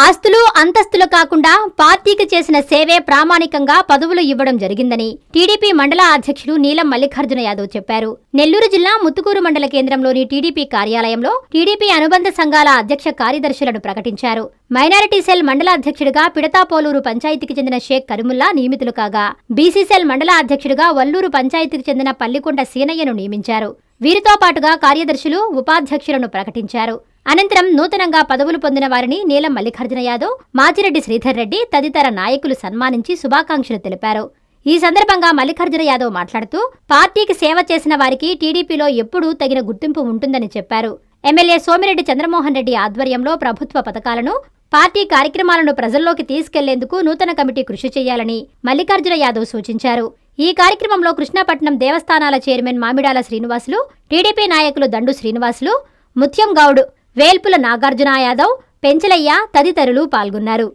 ఆస్తులు అంతస్తులు కాకుండా పార్టీకి చేసిన సేవే ప్రామాణికంగా పదవులు ఇవ్వడం జరిగిందని టీడీపీ మండల అధ్యక్షులు నీలం మల్లికార్జున యాదవ్ చెప్పారు. నెల్లూరు జిల్లా ముత్తుకూరు మండల కేంద్రంలోని టీడీపీ కార్యాలయంలో టీడీపీ అనుబంధ సంఘాల అధ్యక్ష కార్యదర్శులను ప్రకటించారు. మైనారిటీ సెల్ మండల అధ్యక్షుడిగా పిడతాపోలూరు పంచాయతీకి చెందిన షేక్ కరిముల్లా నియమితులు కాగా బీసీ సెల్ మండల అధ్యక్షుడిగా వల్లూరు పంచాయతీకి చెందిన పల్లికొండ సీనయ్యను నియమించారు. వీరితో పాటుగా కార్యదర్శులు ఉపాధ్యక్షులను ప్రకటించారు. అనంతరం నూతనంగా పదవులు పొందిన వారిని నీలం మల్లికార్జున యాదవ్ మాజిరెడ్డి శ్రీధర్ రెడ్డి తదితర నాయకులు సన్మానించి శుభాకాంక్షలు తెలిపారు. ఈ సందర్భంగా మల్లికార్జున యాదవ్ మాట్లాడుతూ పార్టీకి సేవ చేసిన వారికి టీడీపీలో ఎప్పుడూ తగిన గుర్తింపు ఉంటుందని చెప్పారు. ఎమ్మెల్యే సోమిరెడ్డి చంద్రమోహన్ రెడ్డి ఆధ్వర్యంలో ప్రభుత్వ పథకాలను పార్టీ కార్యక్రమాలను ప్రజల్లోకి తీసుకెళ్ళేందుకు నూతన కమిటీ కృషి చేయాలని మల్లికార్జున యాదవ్ సూచించారు. ఈ కార్యక్రమంలో కృష్ణాపట్నం దేవస్థానాల చైర్మన్ మామిడాల శ్రీనివాసులు టీడీపీ నాయకులు దండు శ్రీనివాసులు ముత్యం గౌడ్ వేల్పుల నాగార్జున యాదవ్ పెంచలయ్య తదితరులు పాల్గొన్నారు.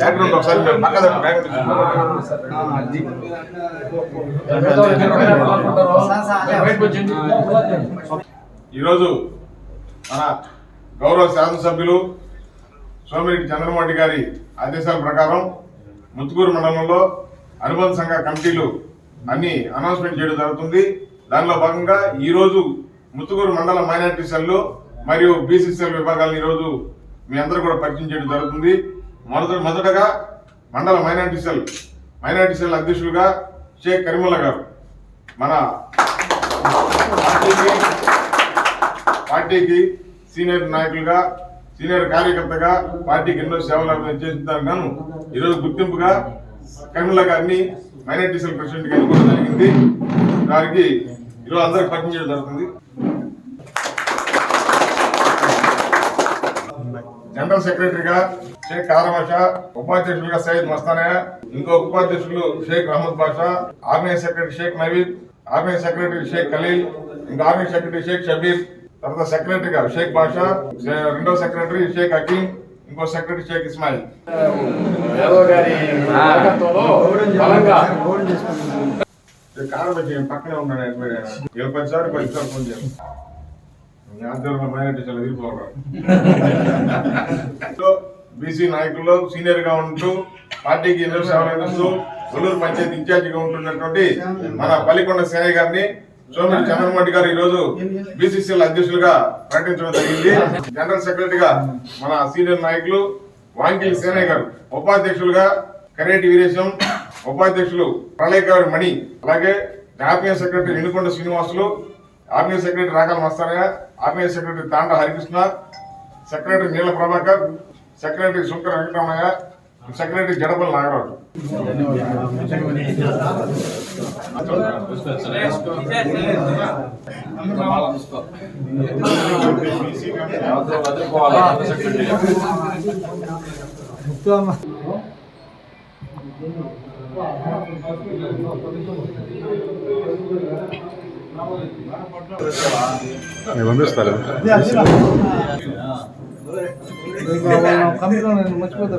బ్యాక్గ్రౌండ్ ఒకసారి మీరు పక్క ఈరోజు మన గౌరవ శాసనసభ్యులు సోమిరెడ్డి చంద్రమౌళి గారి ఆదేశాల ప్రకారం ముత్తుకూరు మండలంలో అనుబంధ సంఘ కమిటీలు అన్ని అనౌన్స్మెంట్ చేయడం జరుగుతుంది. దానిలో భాగంగా ఈరోజు ముత్తుకూరు మండల మైనార్టీ సెల్లో మరియు బీసీసీఎల్ విభాగాలను ఈరోజు మీ అందరూ కూడా పరిచయం చేయడం జరుగుతుంది. మొదట మొదటగా మండల మైనార్టీ సెల్ మైనార్టీ సెల్ అధ్యక్షులుగా షేక్ కరిముల్లా గారు. మన పార్టీకి పార్టీకి సీనియర్ నాయకులుగా సీనియర్ కార్యకర్తగా పార్టీకి ఎన్నో సేవలు చేసిన గాను ఈరోజు గుర్తింపుగా కరిముల్లా గారిని మైనార్టీ సెల్ ప్రెసిడెంట్గా ఎన్నుకోవడం జరిగింది. వారికి ఈరోజు అందరికి పరిచయం చేయడం జరుగుతుంది. జనరల్ సెక్రటరీగా షేక్ కారబాషా ఉపాధ్యక్షులుగా సయ్యద్ మస్తానయ్య ఇంకో ఉపాధ్యక్షులు Shaik Ahmed Basha organise secretary Shaik Naveed organise secretary Shaik Khaleel ఇంకా ఆర్గనైజ్ సెక్రటరీ షేక్ షబీర్ తర్వాత సెక్రటరీగా షేక్ బాషా రెండో సెక్రటరీ షేక్ హకీం ఇంకో సెక్రటరీ షేక్ ఇస్మాయిల్ యాదవ్ గారి కారబాషా పక్కనే ఇరవై పది సార్లు ఫోన్ మీ ఆధ్వర్యంలో మైనార్టీ చాలా ఎదిరిపోవాలి బీసీ నాయకుల్లో సీనియర్గా ఉంటూ పార్టీకి ఎన్నో సేవలు అందిస్తూ కొల్లూరు పంచాయతీ ఇన్ఛార్జిగా ఉంటున్నటువంటి మన పల్లికొండ సేనయ్య గారిని సోమిరెడ్డి చంద్రమోహన్ గారు ఈ రోజు బీసీసీఎల్ అధ్యక్షులుగా ప్రకటించడం జరిగింది. జనరల్ సెక్రటరీగా మన సీనియర్ నాయకులు వాంకిల్ సేనయ్య గారు ఉపాధ్యక్షులుగా కరేటి వీరేశం ఉపాధ్యక్షులు ప్రళయగారి మణి అలాగే జాతీయ secretary Ennukonda Srinivasulu army secretary Rakala Mastanaiah army secretary Thanda Harikrishna secretary Neela Prabhakar secretary Shunkara Venkataramaiah secretary Jadapalli Nagaraju. నేను పంపిస్తాను కంపెనీలో నేను మర్చిపోతా